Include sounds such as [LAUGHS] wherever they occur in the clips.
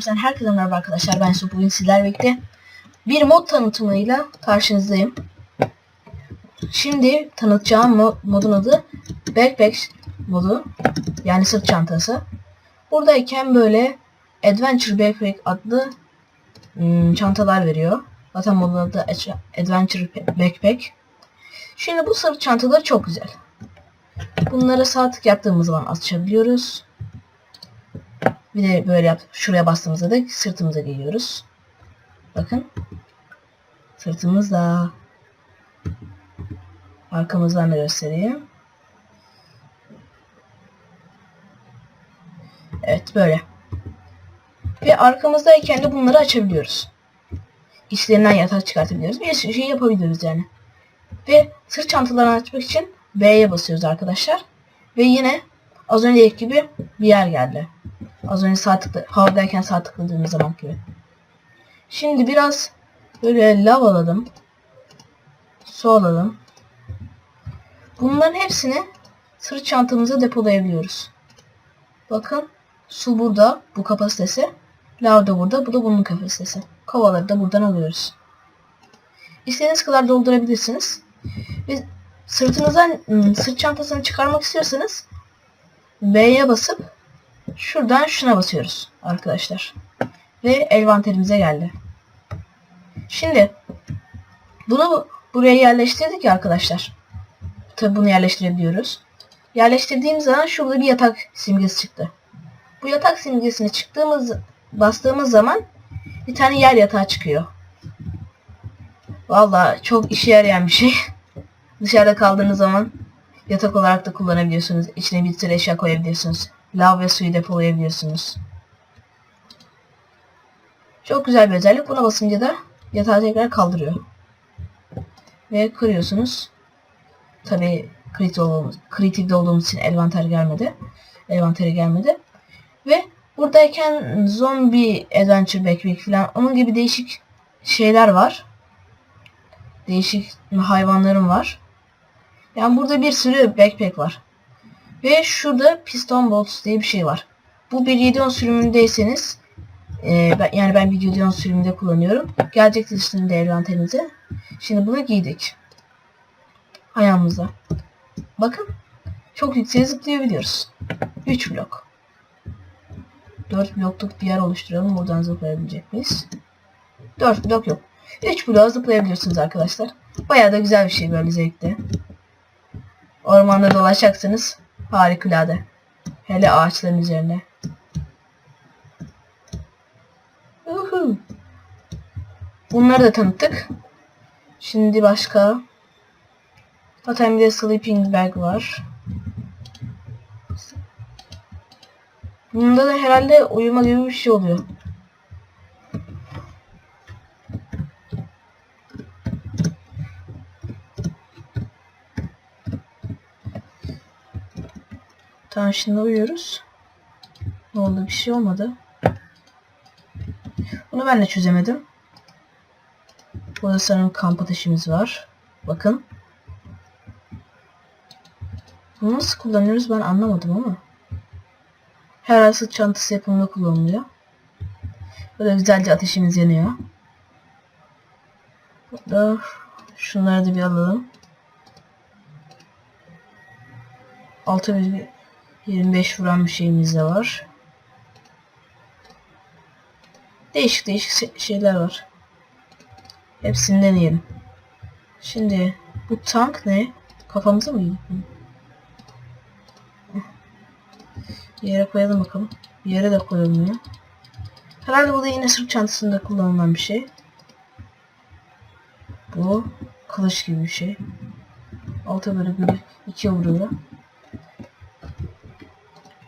Games'ten herkese merhaba arkadaşlar. Ben Yusuf. Bugün sizlerle birlikte bir mod tanıtımıyla karşınızdayım. Şimdi tanıtacağım mo- modun adı Backpack modu. Yani sırt çantası. Buradayken böyle Adventure Backpack adlı hmm, çantalar veriyor. Zaten modun adı Ad- Adventure Backpack. Şimdi bu sırt çantaları çok güzel. Bunları sağ tık yaptığımız zaman açabiliyoruz. Bir de böyle yap, şuraya bastığımızda da sırtımıza giyiyoruz. Bakın. Sırtımızda. Arkamızdan da göstereyim. Evet böyle. Ve arkamızdayken de bunları açabiliyoruz. İçlerinden yatak çıkartabiliyoruz. Bir sürü şey yapabiliyoruz yani. Ve sırt çantalarını açmak için B'ye basıyoruz arkadaşlar. Ve yine az önceki gibi bir yer geldi. Az önce sağ tıkla, havadayken sağ tıkladığımız zaman gibi. Şimdi biraz böyle lav alalım. Su alalım. Bunların hepsini sırt çantamıza depolayabiliyoruz. Bakın su burada bu kapasitesi. Lav da burada bu da bunun kapasitesi. Kovaları da buradan alıyoruz. İstediğiniz kadar doldurabilirsiniz. Ve sırtınızdan ım, sırt çantasını çıkarmak istiyorsanız B'ye basıp şuradan şuna basıyoruz arkadaşlar. Ve envanterimize geldi. Şimdi bunu buraya yerleştirdik ya arkadaşlar. Tabi bunu yerleştirebiliyoruz. Yerleştirdiğimiz zaman şurada bir yatak simgesi çıktı. Bu yatak simgesine çıktığımız bastığımız zaman bir tane yer yatağı çıkıyor. Vallahi çok işe yarayan bir şey. [LAUGHS] Dışarıda kaldığınız zaman yatak olarak da kullanabiliyorsunuz. İçine bir sürü eşya koyabiliyorsunuz. Lav ve suyu depolayabiliyorsunuz. Çok güzel bir özellik. Buna basınca da yatağı tekrar kaldırıyor. Ve kırıyorsunuz. Tabi kritikte olduğumuz için envanter gelmedi. Envantere gelmedi. Ve buradayken zombi adventure backpack falan onun gibi değişik şeyler var. Değişik hayvanlarım var. Yani burada bir sürü backpack var. Ve şurada piston bolts diye bir şey var. Bu bir 710 sürümündeyseniz e, ben, yani ben bir 710 sürümünde kullanıyorum. Gelecek dışında envanterinize. Şimdi bunu giydik. Ayağımıza. Bakın. Çok yükseğe zıplayabiliyoruz. 3 blok. 4 blokluk bir yer oluşturalım. Buradan zıplayabilecek miyiz? 4 blok yok. 3 bloğa zıplayabiliyorsunuz arkadaşlar. Bayağı da güzel bir şey böyle zevkli. Ormanda dolaşacaksınız. Harikulade. Hele ağaçların üzerine. Uhu. Bunları da tanıttık. Şimdi başka. Zaten bir de sleeping bag var. Bunda da herhalde uyuma gibi bir şey oluyor. Tamam şimdi uyuyoruz. Ne oldu bir şey olmadı. Bunu ben de çözemedim. Burada sanırım kamp ateşimiz var. Bakın. Bunu nasıl kullanıyoruz ben anlamadım ama. Herhalde sırt çantası yapımında kullanılıyor. Böyle güzelce ateşimiz yanıyor. Burada şunları da bir alalım. Altı bir 25 vuran bir şeyimiz de var. Değişik değişik şeyler var. Hepsini deneyelim. Şimdi bu tank ne? Kafamıza mı gidiyor? Yere koyalım bakalım. Bir yere de koyulmuyor. Herhalde bu da yine sırt çantasında kullanılan bir şey. Bu kılıç gibi bir şey. Alta böyle bir iki vuruyor.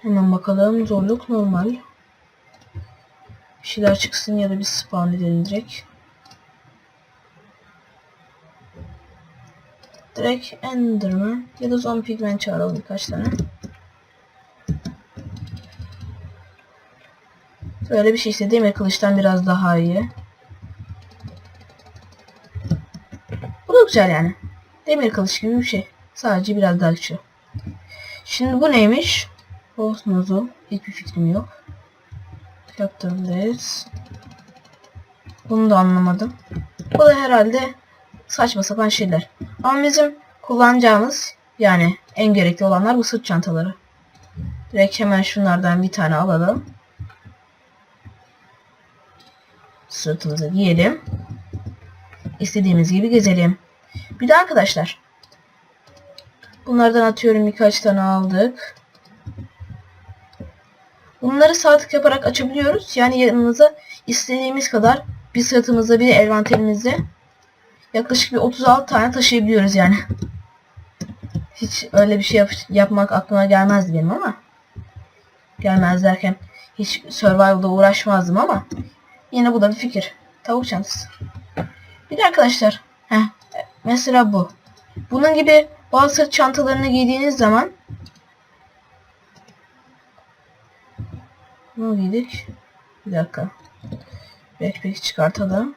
Hemen bakalım. Zorluk normal. Bir şeyler çıksın ya da bir spawn edelim direkt. Direkt Enderman ya da Zombie Pigman çağıralım birkaç tane. Böyle bir şey ise demir kılıçtan biraz daha iyi. Bu da güzel yani. Demir kılıç gibi bir şey. Sadece biraz daha güçlü. Şimdi bu neymiş? Post nozzle. Hiçbir fikrim yok. Captainless. Bunu da anlamadım. Bu da herhalde saçma sapan şeyler. Ama bizim kullanacağımız yani en gerekli olanlar bu sırt çantaları. Direkt hemen şunlardan bir tane alalım. Sırtımıza giyelim. İstediğimiz gibi gezelim. Bir de arkadaşlar. Bunlardan atıyorum birkaç tane aldık. Bunları saatlik yaparak açabiliyoruz. Yani yanımıza istediğimiz kadar bir sırtımızda bir envanterimizde yaklaşık bir 36 tane taşıyabiliyoruz yani. Hiç öyle bir şey yap- yapmak aklıma gelmezdi benim ama. Gelmez derken hiç survival'da uğraşmazdım ama yine bu da bir fikir. Tavuk çantası. Bir de arkadaşlar heh, mesela bu. Bunun gibi bazı sırt çantalarını giydiğiniz zaman bunu giydik. Bir dakika. Backpack çıkartalım.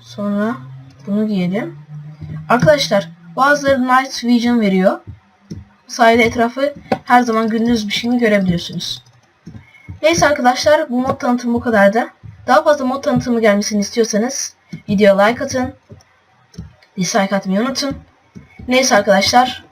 Sonra bunu giyelim. Arkadaşlar bazıları Night Vision veriyor. Sayede etrafı her zaman gündüz bir şeyini görebiliyorsunuz. Neyse arkadaşlar bu mod tanıtımı bu kadardı. Daha fazla mod tanıtımı gelmesini istiyorsanız videoya like atın. Dislike atmayı unutun. Neyse arkadaşlar